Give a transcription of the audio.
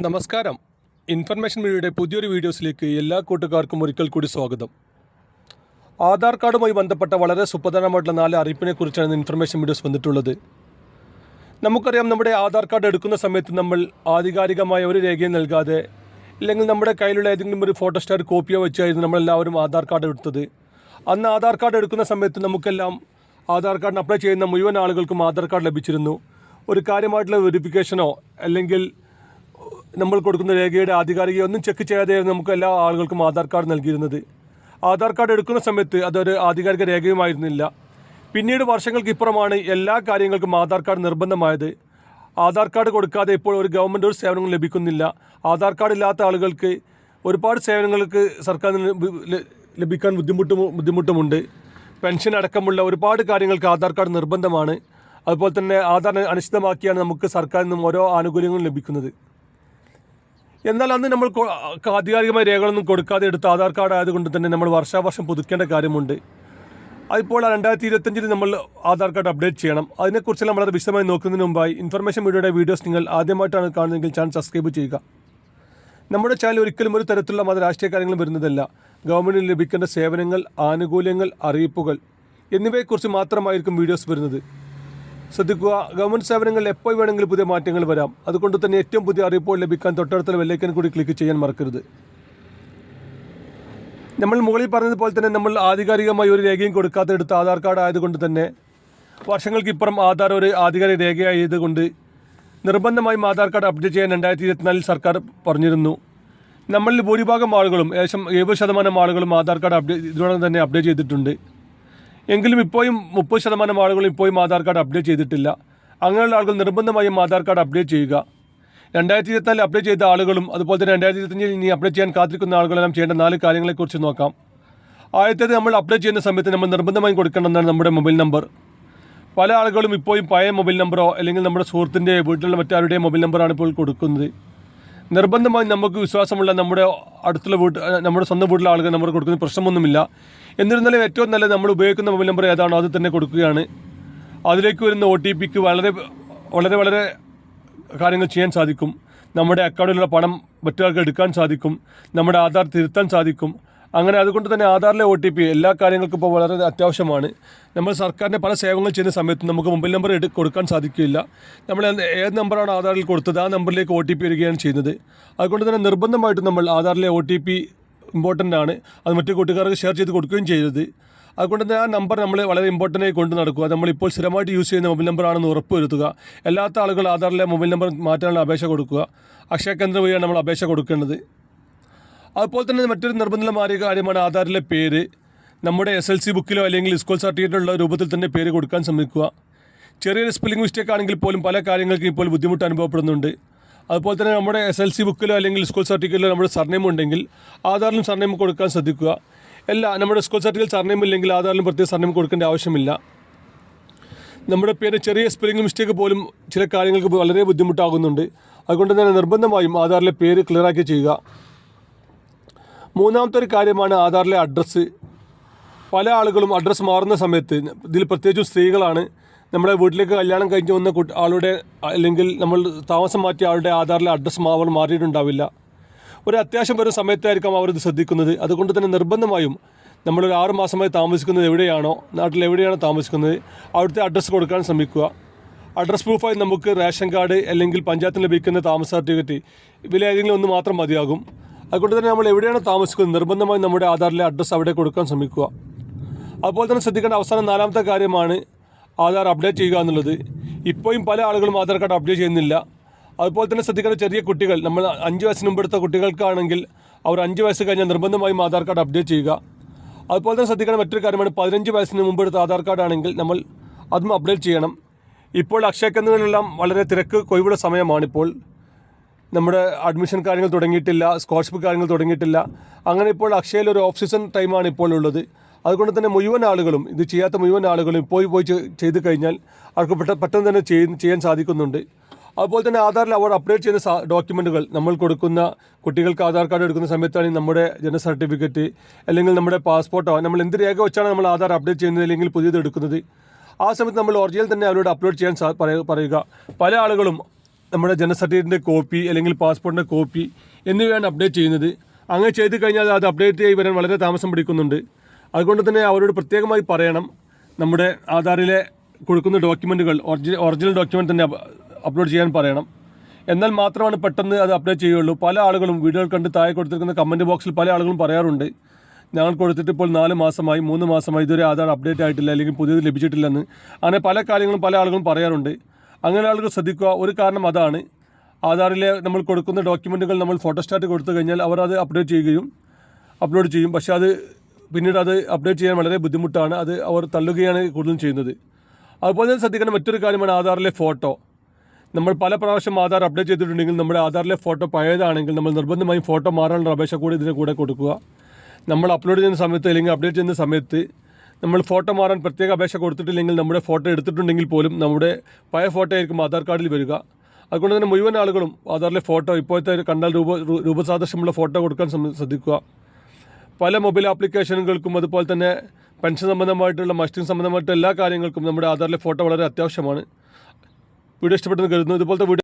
നമസ്കാരം. ഇൻഫർമേഷൻ മീഡിയയുടെ പുതിയൊരു വീഡിയോസിലേക്ക് എല്ലാ കൂട്ടുകാർക്കും ഒരിക്കൽ കൂടി സ്വാഗതം. ആധാർ കാർഡുമായി ബന്ധപ്പെട്ട വളരെ സുപ്രധാനമായിട്ടുള്ള നാല് അറിയിപ്പിനെ കുറിച്ചാണ് ഇൻഫർമേഷൻ വീഡിയോസ് വന്നിട്ടുള്ളത്. നമുക്കറിയാം നമ്മുടെ ആധാർ കാർഡ് എടുക്കുന്ന സമയത്ത് നമ്മൾ ആധികാരികമായ ഒരു രേഖയും നൽകാതെ അല്ലെങ്കിൽ നമ്മുടെ കയ്യിലുള്ള ഏതെങ്കിലും ഒരു ഫോട്ടോസ്റ്റാറ്റ് കോപ്പിയോ വെച്ചായിരുന്നു നമ്മളെല്ലാവരും ആധാർ കാർഡ് എടുത്തത്. അന്ന് ആധാർ കാർഡ് എടുക്കുന്ന സമയത്ത് നമുക്കെല്ലാം ആധാർ കാർഡിന് അപ്ലൈ ചെയ്യുന്ന മുഴുവൻ ആളുകൾക്കും ആധാർ കാർഡ് ലഭിച്ചിരുന്നു. ഒരു കാര്യമായിട്ടുള്ള വെരിഫിക്കേഷനോ അല്ലെങ്കിൽ നമ്മൾ കൊടുക്കുന്ന രേഖയുടെ ആധികാരിക ഒന്നും ചെക്ക് ചെയ്യാതെയായിരുന്നു നമുക്ക് എല്ലാ ആളുകൾക്കും ആധാർ കാർഡ് നൽകിയിരുന്നത്. ആധാർ കാർഡ് എടുക്കുന്ന സമയത്ത് അതൊരു ആധികാരിക രേഖയുമായിരുന്നില്ല. പിന്നീട് വർഷങ്ങൾക്ക് ഇപ്പുറമാണ് എല്ലാ കാര്യങ്ങൾക്കും ആധാർ കാർഡ് നിർബന്ധമായത്. ആധാർ കാർഡ് കൊടുക്കാതെ ഇപ്പോൾ ഒരു ഗവൺമെന്റ് ഒരു സേവനങ്ങൾ ലഭിക്കുന്നില്ല. ആധാർ കാർഡ് ഇല്ലാത്ത ആളുകൾക്ക് ഒരുപാട് സേവനങ്ങൾക്ക് സർക്കാർ ലഭിക്കാൻ ബുദ്ധിമുട്ടും ബുദ്ധിമുട്ടുമുണ്ട്. പെൻഷൻ അടക്കമുള്ള ഒരുപാട് കാര്യങ്ങൾക്ക് ആധാർ കാർഡ് നിർബന്ധമാണ്. അതുപോലെ തന്നെ ആധാർ അനിശ്ചിതമാക്കിയാണ് നമുക്ക് സർക്കാരിൽ നിന്നും ഓരോ ആനുകൂല്യങ്ങളും ലഭിക്കുന്നത്. എന്നാൽ അന്ന് നമ്മൾ ആധികാരികമായ രേഖകളൊന്നും കൊടുക്കാതെ എടുത്ത ആധാർ കാർഡ് ആയതുകൊണ്ട് തന്നെ നമ്മൾ വർഷാവർഷം പുതുക്കേണ്ട കാര്യമുണ്ട്. അതിപ്പോൾ രണ്ടായിരത്തി ഇരുപത്തഞ്ചിൽ നമ്മൾ ആധാർ കാർഡ് അപ്ഡേറ്റ് ചെയ്യണം. അതിനെക്കുറിച്ചെല്ലാം വളരെ വിശദമായി നോക്കുന്നതിന് മുമ്പായി ഇൻഫർമേഷൻ വീഡിയോയുടെ വീഡിയോസ് നിങ്ങൾ ആദ്യമായിട്ടാണ് കാണുന്നതെങ്കിൽ ചാനൽ സബ്സ്ക്രൈബ് ചെയ്യുക. നമ്മുടെ ചാനൽ ഒരിക്കലും ഒരു തരത്തിലുള്ള മത രാഷ്ട്രീയ കാര്യങ്ങളും വരുന്നതല്ല. ഗവൺമെന്റിന് ലഭിക്കേണ്ട സേവനങ്ങൾ ആനുകൂല്യങ്ങൾ അറിയിപ്പുകൾ എന്നിവയെക്കുറിച്ച് മാത്രമായിരിക്കും വീഡിയോസ് വരുന്നത്. ശ്രദ്ധിക്കുക. ഗവൺമെന്റ് സേവനങ്ങളിൽ എപ്പോൾ വേണമെങ്കിലും പുതിയ മാറ്റങ്ങൾ വരാം. അതുകൊണ്ട് തന്നെ ഏറ്റവും പുതിയ അറിയിപ്പ് ലഭിക്കാൻ തൊട്ടടുത്തുള്ള വെല്ലൈക്കൻ കൂടി ക്ലിക്ക് ചെയ്യാൻ മറക്കരുത്. നമ്മൾ മുകളിൽ പറഞ്ഞതുപോലെ തന്നെ നമ്മൾ ആധികാരികമായി ഒരു രേഖയും കൊടുക്കാതെ എടുത്ത ആധാർ കാർഡ് ആയതുകൊണ്ട് തന്നെ വർഷങ്ങൾക്കിപ്പുറം ആധാർ ഒരു ആധികാരിക രേഖയായതുകൊണ്ട് നിർബന്ധമായും ആധാർ കാർഡ് അപ്ഡേറ്റ് ചെയ്യാൻ രണ്ടായിരത്തി ഇരുപത്തിനാലിൽ സർക്കാർ പറഞ്ഞിരുന്നു. നമ്മളിൽ ഭൂരിഭാഗം ആളുകളും ഏകദേശം എഴുപത് ശതമാനം ആളുകളും ആധാർ കാർഡ് അപ്ഡേറ്റ് ഇതിനോടകം തന്നെ അപ്ഡേറ്റ് ചെയ്തിട്ടുണ്ട്. എങ്കിലും ഇപ്പോഴും മുപ്പത് ശതമാനം ആളുകൾ ഇപ്പോഴും ആധാർ കാർഡ് അപ്ഡേറ്റ് ചെയ്തിട്ടില്ല. അങ്ങനെയുള്ള ആളുകൾ നിർബന്ധമായും ആധാർ കാർഡ് അപ്ഡേറ്റ് ചെയ്യുക. രണ്ടായിരത്തി ഇരുപത്തിനാലിൽ അപ്ഡേറ്റ് ചെയ്ത ആളുകളും അതുപോലെ തന്നെ രണ്ടായിരത്തി ഇരുപത്തഞ്ചിൽ ഇനി അപ്ഡേറ്റ് ചെയ്യാൻ കാത്തിരിക്കുന്ന ആളുകളെല്ലാം ചെയ്യേണ്ട നാല് കാര്യങ്ങളെക്കുറിച്ച് നോക്കാം. ആദ്യത്തേത് നമ്മൾ അപ്ഡേറ്റ് ചെയ്യുന്ന സമയത്ത് നമ്മൾ നിർബന്ധമായും കൊടുക്കേണ്ടതാണ് നമ്മുടെ മൊബൈൽ നമ്പർ. പല ആളുകളും ഇപ്പോഴും പഴയ മൊബൈൽ നമ്പറോ അല്ലെങ്കിൽ നമ്മുടെ സുഹൃത്തിന്റെ വീട്ടിലുള്ള മറ്റാരുടെയും മൊബൈൽ നമ്പറാണ് ഇപ്പോൾ കൊടുക്കുന്നത്. നിർബന്ധമായും നമുക്ക് വിശ്വാസമുള്ള നമ്മുടെ അടുത്തുള്ള വീട്ട് നമ്മുടെ സ്വന്തം വീട്ടിലെ ആളുകൾ നമ്മൾ കൊടുക്കുന്ന പ്രശ്നമൊന്നുമില്ല. എന്നിരുന്നാലും ഏറ്റവും നല്ല നമ്മൾ ഉപയോഗിക്കുന്ന മൊബൈൽ നമ്പർ ഏതാണോ അത് തന്നെ കൊടുക്കുകയാണ്. അതിലേക്ക് വരുന്ന ഒ ടി പിക്ക് വളരെ വളരെ വളരെ കാര്യങ്ങൾ ചെയ്യാൻ സാധിക്കും. നമ്മുടെ അക്കൗണ്ടിലുള്ള പണം മറ്റൊരാൾക്ക് എടുക്കാൻ സാധിക്കും. നമ്മുടെ ആധാർ തിരുത്താൻ സാധിക്കും. അങ്ങനെ അതുകൊണ്ട് തന്നെ ആധാറിലെ ഒ ടി പി എല്ലാ കാര്യങ്ങൾക്കും ഇപ്പോൾ വളരെ അത്യാവശ്യമാണ്. നമ്മൾ സർക്കാരിന്റെ പല സേവനങ്ങൾ ചെയ്യുന്ന സമയത്ത് നമുക്ക് മൊബൈൽ നമ്പർ എടു കൊടുക്കാൻ സാധിക്കില്ല. നമ്മൾ ഏത് നമ്പറാണ് ആധാറിൽ കൊടുത്തത്? ആ നമ്പറിലേക്ക് ഒ ടി പി വരികയാണ് ചെയ്യുന്നത്. അതുകൊണ്ട് തന്നെ നിർബന്ധമായിട്ടും നമ്മൾ ആധാറിലെ ഒ ടി പി ഇമ്പോർട്ടന്റ് ആണ്. അത് മറ്റു കൂട്ടുകാർക്ക് ഷെയർ ചെയ്ത് കൊടുക്കുകയും ചെയ്തത് അതുകൊണ്ട് തന്നെ ആ നമ്പർ നമ്മൾ വളരെ ഇമ്പോർട്ടന്റ് ആയി കൊണ്ട് നടക്കുക. നമ്മളിപ്പോൾ സ്ഥിരമായിട്ട് യൂസ് ചെയ്യുന്ന മൊബൈൽ നമ്പറാണെന്ന് ഉറപ്പ് വരുത്തുക. ആളുകൾ ആധാറിലെ മൊബൈൽ നമ്പർ മാറ്റാനുള്ള അപേക്ഷ കൊടുക്കുക. അക്ഷയ കേന്ദ്രം വഴിയാണ് നമ്മൾ അപേക്ഷ കൊടുക്കേണ്ടത്. അതുപോലെ തന്നെ മറ്റൊരു നിർബന്ധമായ കാര്യമാണ് ആധാറിലെ പേര്. നമ്മുടെ എസ് എൽ സി ബുക്കിലോ അല്ലെങ്കിൽ സ്കൂൾ സർട്ടിഫിക്കറ്റിലുള്ള രൂപത്തിൽ തന്നെ പേര് കൊടുക്കാൻ ശ്രമിക്കുക. ചെറിയൊരു സ്പെല്ലിംഗ് മിസ്റ്റേക്ക് ആണെങ്കിൽ പോലും പല കാര്യങ്ങൾക്കും ഇപ്പോൾ ബുദ്ധിമുട്ട് അനുഭവപ്പെടുന്നുണ്ട്. അതുപോലെ തന്നെ നമ്മുടെ എസ് എൽ സി ബുക്കിലോ അല്ലെങ്കിൽ സ്കൂൾ സർട്ടിഫിക്കറ്റിലോ നമ്മുടെ സർനെയിം ഉണ്ടെങ്കിൽ ആധാറിലും സർനെയിം കൊടുക്കാൻ ശ്രദ്ധിക്കുക. അല്ല നമ്മുടെ സ്കൂൾ സർട്ടിഫിക്കറ്റിൽ സർനെയിം ഇല്ലെങ്കിൽ ആധാറിലും പ്രത്യേക സർനെയിം കൊടുക്കേണ്ട ആവശ്യമില്ല. നമ്മുടെ പേര് ചെറിയ സ്പെല്ലിംഗ് മിസ്റ്റേക്ക് പോലും ചില കാര്യങ്ങൾക്ക് വളരെ ബുദ്ധിമുട്ടാകുന്നുണ്ട്. അതുകൊണ്ട് തന്നെ നിർബന്ധമായും ആധാറിലെ പേര് ക്ലിയറാക്കി ചെയ്യുക. മൂന്നാമത്തെ ഒരു കാര്യമാണ് ആധാറിലെ അഡ്രസ്സ് പല ആളുകളും അഡ്രസ്സ് മാറുന്ന സമയത്ത് ഇതിൽ പ്രത്യേകിച്ചും സ്ത്രീകളാണ് നമ്മുടെ വീട്ടിലേക്ക് കല്യാണം കഴിഞ്ഞ് വന്ന കുട്ടി ആളുടെ അല്ലെങ്കിൽ നമ്മൾ താമസം മാറ്റിയ ആളുടെ ആധാറിലെ അഡ്രസ്സ് മാവൾ മാറിയിട്ടുണ്ടാവില്ല. ഒരു അത്യാവശ്യം വരുന്ന സമയത്തായിരിക്കും അവരിത് ശ്രദ്ധിക്കുന്നത്. അതുകൊണ്ട് തന്നെ നിർബന്ധമായും നമ്മളൊരു ആറ് മാസമായി താമസിക്കുന്നത് എവിടെയാണോ നാട്ടിൽ എവിടെയാണോ താമസിക്കുന്നത് അവിടുത്തെ അഡ്രസ്സ് കൊടുക്കാൻ ശ്രമിക്കുക. അഡ്രസ് പ്രൂഫായി നമുക്ക് റേഷൻ കാർഡ് അല്ലെങ്കിൽ പഞ്ചായത്തിന് ലഭിക്കുന്ന താമസ സർട്ടിഫിക്കറ്റ് ഇവയിലേതെങ്കിലും ഒന്ന് മാത്രം മതിയാകും. അതുകൊണ്ട് തന്നെ നമ്മൾ എവിടെയാണ് താമസിക്കുന്നത്? നിർബന്ധമായി നമ്മുടെ ആധാറിലെ അഡ്രസ്സ് അവിടെ കൊടുക്കാൻ ശ്രമിക്കുക. അതുപോലെ തന്നെ ശ്രദ്ധിക്കേണ്ട അവസാനം നാലാമത്തെ കാര്യമാണ് ആധാർ അപ്ഡേറ്റ് ചെയ്യുക എന്നുള്ളത്. ഇപ്പോഴും പല ആളുകളും ആധാർ കാർഡ് അപ്ഡേറ്റ് ചെയ്യുന്നില്ല. അതുപോലെ തന്നെ ശ്രദ്ധിക്കേണ്ട ചെറിയ കുട്ടികൾ നമ്മൾ അഞ്ച് വയസ്സിന് മുമ്പെടുത്ത കുട്ടികൾക്കാണെങ്കിൽ അവർ അഞ്ച് വയസ്സ് കഴിഞ്ഞാൽ നിർബന്ധമായും ആധാർ കാർഡ് അപ്ഡേറ്റ് ചെയ്യുക. അതുപോലെ തന്നെ ശ്രദ്ധിക്കേണ്ട മറ്റൊരു കാര്യമാണ് പതിനഞ്ച് വയസ്സിന് മുമ്പെടുത്ത ആധാർ കാർഡ് ആണെങ്കിൽ നമ്മൾ അതും അപ്ഡേറ്റ് ചെയ്യണം. ഇപ്പോൾ അക്ഷയ കേന്ദ്രങ്ങളിലെല്ലാം വളരെ തിരക്ക് കൊയ്വുള്ള സമയമാണിപ്പോൾ. നമ്മുടെ അഡ്മിഷൻ കാര്യങ്ങൾ തുടങ്ങിയിട്ടില്ല സ്കോളർഷിപ്പ് കാര്യങ്ങൾ തുടങ്ങിയിട്ടില്ല. അങ്ങനെ ഇപ്പോൾ അക്ഷയയിൽ ഒരു ഓഫ് സീസൺ ടൈമാണ് ഇപ്പോൾ ഉള്ളത്. അതുകൊണ്ട് തന്നെ മുഴുവൻ ആളുകളും ഇത് ചെയ്യാത്ത മുഴുവൻ ആളുകളും പോയി പോയി ചെയ്ത് കഴിഞ്ഞാൽ അവർക്ക് പെട്ടെന്ന് പെട്ടെന്ന് തന്നെ ചെയ്യ- ചെയ്യാൻ സാധിക്കുന്നുണ്ട്. അതുപോലെ തന്നെ ആധാറിൽ അവർ അപ്ഡേറ്റ് ചെയ്യുന്ന ഡോക്യുമെന്റുകൾ നമ്മൾ കൊടുക്കുന്ന കുട്ടികൾക്ക് ആധാർ കാർഡ് എടുക്കുന്ന സമയത്താണെങ്കിൽ നമ്മുടെ ജനന സർട്ടിഫിക്കറ്റ് അല്ലെങ്കിൽ നമ്മുടെ പാസ്പോർട്ടോ നമ്മൾ എന്ത് രേഖ വെച്ചാണ് നമ്മൾ ആധാർ അപ്ഡേറ്റ് ചെയ്യുന്നത് അല്ലെങ്കിൽ പുതിയത് എടുക്കുന്നത്? ആ സമയത്ത് നമ്മൾ ഒറിജിനൽ തന്നെ അവരോട് അപ്ലോഡ് ചെയ്യാൻ പറയുക. പല ആളുകളും നമ്മുടെ ജനന സർട്ടിഫിക്കറ്റിന്റെ കോപ്പി അല്ലെങ്കിൽ പാസ്പോർട്ടിന്റെ കോപ്പി എന്നിവയാണ് അപ്ഡേറ്റ് ചെയ്യുന്നത്. അങ്ങനെ ചെയ്ത് കഴിഞ്ഞാൽ അത് അപ്ഡേറ്റ് ചെയ്ത് വരാൻ വളരെ താമസം പിടിക്കുന്നുണ്ട്. അതുകൊണ്ട് തന്നെ അവരോട് പ്രത്യേകമായി പറയണം. നമ്മുടെ ആധാറിലെ കൊടുക്കുന്ന ഡോക്യുമെന്റുകൾ ഒറിജിനൽ ഒറിജിനൽ ഡോക്യുമെന്റ് തന്നെ അപ്ലോഡ് ചെയ്യാൻ പറയണം. എന്നാൽ മാത്രമാണ് പെട്ടെന്ന് അത് അപ്ഡേറ്റ് ചെയ്യുള്ളൂ പല ആളുകളും വീഡിയോകൾ കണ്ട് താഴെ കൊടുത്തിരിക്കുന്ന കമന്റ് ബോക്സിൽ പല ആളുകളും പറയാറുണ്ട്. ഞങ്ങൾ കൊടുത്തിട്ട് ഇപ്പോൾ നാല് മാസമായി മൂന്ന് മാസമായി ഇതുവരെ ആധാർ അപ്ഡേറ്റ് ആയിട്ടില്ല അല്ലെങ്കിൽ പുതിയത് ലഭിച്ചിട്ടില്ലെന്ന്. അങ്ങനെ പല കാര്യങ്ങളും പല ആളുകളും പറയാറുണ്ട്. അങ്ങനെ ആളുകൾ ശ്രദ്ധിക്കുക. ഒരു കാരണം അതാണ്. ആധാറിലെ നമ്മൾ കൊടുക്കുന്ന ഡോക്യുമെന്റുകൾ നമ്മൾ ഫോട്ടോസ്റ്റാറ്റ് കൊടുത്തു കഴിഞ്ഞാൽ അവർ അത് അപ്ഡേറ്റ് ചെയ്യുകയും അപ്ലോഡ് ചെയ്യും. പക്ഷേ അത് പിന്നീട് അത് അപ്ഡേറ്റ് ചെയ്യാൻ വളരെ ബുദ്ധിമുട്ടാണ്. അത് അവർ തള്ളുകയാണ് കൂടുതലും ചെയ്യുന്നത്. അതുപോലെ തന്നെ ശ്രദ്ധിക്കേണ്ട മറ്റൊരു കാര്യമാണ് ആധാറിലെ ഫോട്ടോ. നമ്മൾ പല പ്രാവശ്യം ആധാർ അപ്ഡേറ്റ് ചെയ്തിട്ടുണ്ടെങ്കിൽ നമ്മുടെ ആധാറിലെ ഫോട്ടോ പഴയതാണെങ്കിൽ നമ്മൾ നിർബന്ധമായും ഫോട്ടോ മാറാനുള്ള അപേക്ഷ കൂടി ഇതിന് കൂടെ കൊടുക്കുക. നമ്മൾ അപ്ലോഡ് ചെയ്യുന്ന സമയത്ത് അല്ലെങ്കിൽ അപ്ഡേറ്റ് ചെയ്യുന്ന സമയത്ത് നമ്മൾ ഫോട്ടോ മാറാൻ പ്രത്യേക അപേക്ഷ കൊടുത്തിട്ടില്ലെങ്കിൽ നമ്മുടെ ഫോട്ടോ എടുത്തിട്ടുണ്ടെങ്കിൽ പോലും നമ്മുടെ പഴയ ഫോട്ടോ ആയിരിക്കും ആധാർ കാർഡിൽ വരിക. അതുകൊണ്ട് തന്നെ മുഴുവൻ ആളുകളും ആധാറിലെ ഫോട്ടോ ഇപ്പോഴത്തെ കണ്ടാൽ രൂപ രൂപസാദൃശ്യമുള്ള ഫോട്ടോ കൊടുക്കാൻ ശ്രദ്ധിക്കുക. പല മൊബൈൽ ആപ്ലിക്കേഷനുകൾക്കും അതുപോലെ തന്നെ പെൻഷൻ സംബന്ധമായിട്ടുള്ള മസ്റ്റിംഗ് സംബന്ധമായിട്ടുള്ള എല്ലാ കാര്യങ്ങൾക്കും നമ്മുടെ ആധാറിലെ ഫോട്ടോ വളരെ അത്യാവശ്യമാണ്. വീഡിയോ ഇഷ്ടപ്പെട്ടെന്ന് കരുതുന്നു. ഇതുപോലത്തെ വീഡിയോ